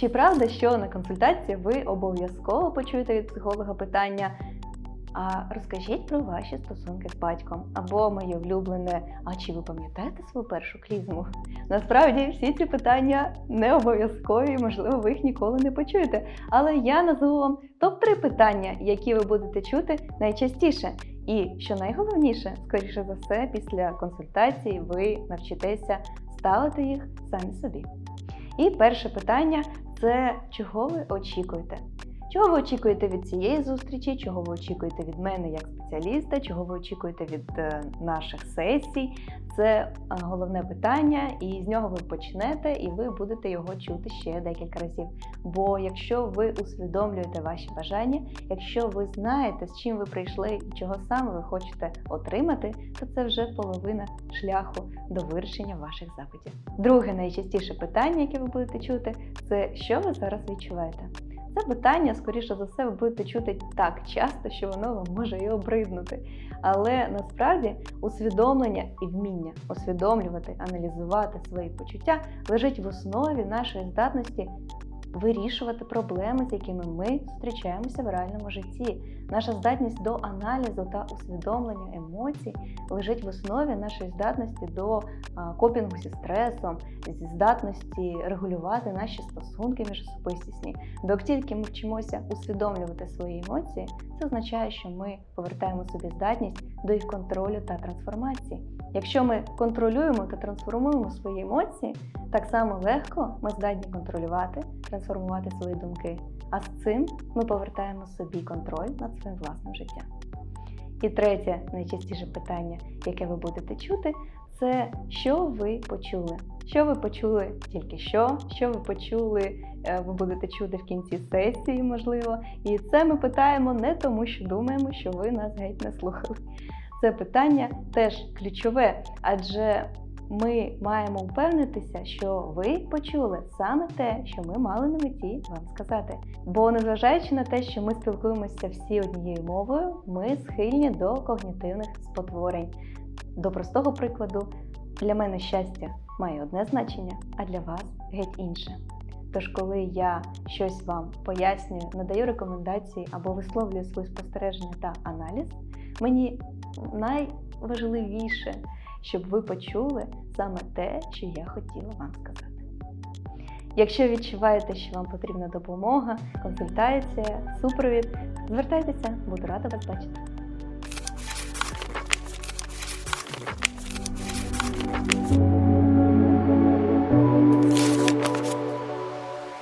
Чи правда, що на консультації ви обов'язково почуєте від психолога питання? А розкажіть про ваші стосунки з батьком. Або моє улюблене, а чи ви пам'ятаєте свою першу клізму? Насправді всі ці питання не обов'язкові, можливо, ви їх ніколи не почуєте. Але я назву вам топ-3 питання, які ви будете чути найчастіше. І що найголовніше, скоріше за все, після консультації ви навчитеся ставити їх самі собі. І перше питання це чого ви очікуєте? Чого ви очікуєте від цієї зустрічі? Чого ви очікуєте від мене як спеціаліста? Чого ви очікуєте від е, наших сесій? Це е, головне питання, і з нього ви почнете, і ви будете його чути ще декілька разів. Бо якщо ви усвідомлюєте ваші бажання, якщо ви знаєте, з чим ви прийшли і чого саме ви хочете отримати, то це вже половина шляху до вирішення ваших запитів. Друге найчастіше питання, яке ви будете чути, це що ви зараз відчуваєте. Це питання, скоріше за все, ви будете чути так часто, що воно вам може і обриднути. Але насправді усвідомлення і вміння усвідомлювати, аналізувати свої почуття лежить в основі нашої здатності вирішувати проблеми, з якими ми зустрічаємося в реальному житті. Наша здатність до аналізу та усвідомлення емоцій лежить в основі нашої здатності до копінгу зі стресом, зі здатності регулювати наші стосунки міжособистісні. Бо як тільки ми вчимося усвідомлювати свої емоції, це означає, що ми повертаємо собі здатність до їх контролю та трансформації. Якщо ми контролюємо та трансформуємо свої емоції, так само легко ми здатні контролювати, трансформувати свої думки. А з цим ми повертаємо собі контроль над своїм власним життям. І третє, найчастіше питання, яке ви будете чути, це що ви почули? Що ви почули тільки що, що ви почули, е, ви будете чути в кінці сесії, можливо. І це ми питаємо не тому, що думаємо, що ви нас геть не слухали. Це питання теж ключове, адже ми маємо впевнитися, що ви почули саме те, що ми мали на меті вам сказати. Бо незважаючи на те, що ми спілкуємося всі однією мовою, ми схильні до когнітивних спотворень. До простого прикладу, для мене щастя має одне значення, а для вас геть інше. Тож, коли я щось вам пояснюю, надаю рекомендації або висловлюю свої спостереження та аналіз, мені найважливіше, щоб ви почули саме те, що я хотіла вам сказати. Якщо відчуваєте, що вам потрібна допомога, консультація, супровід, звертайтеся, буду рада вас бачити.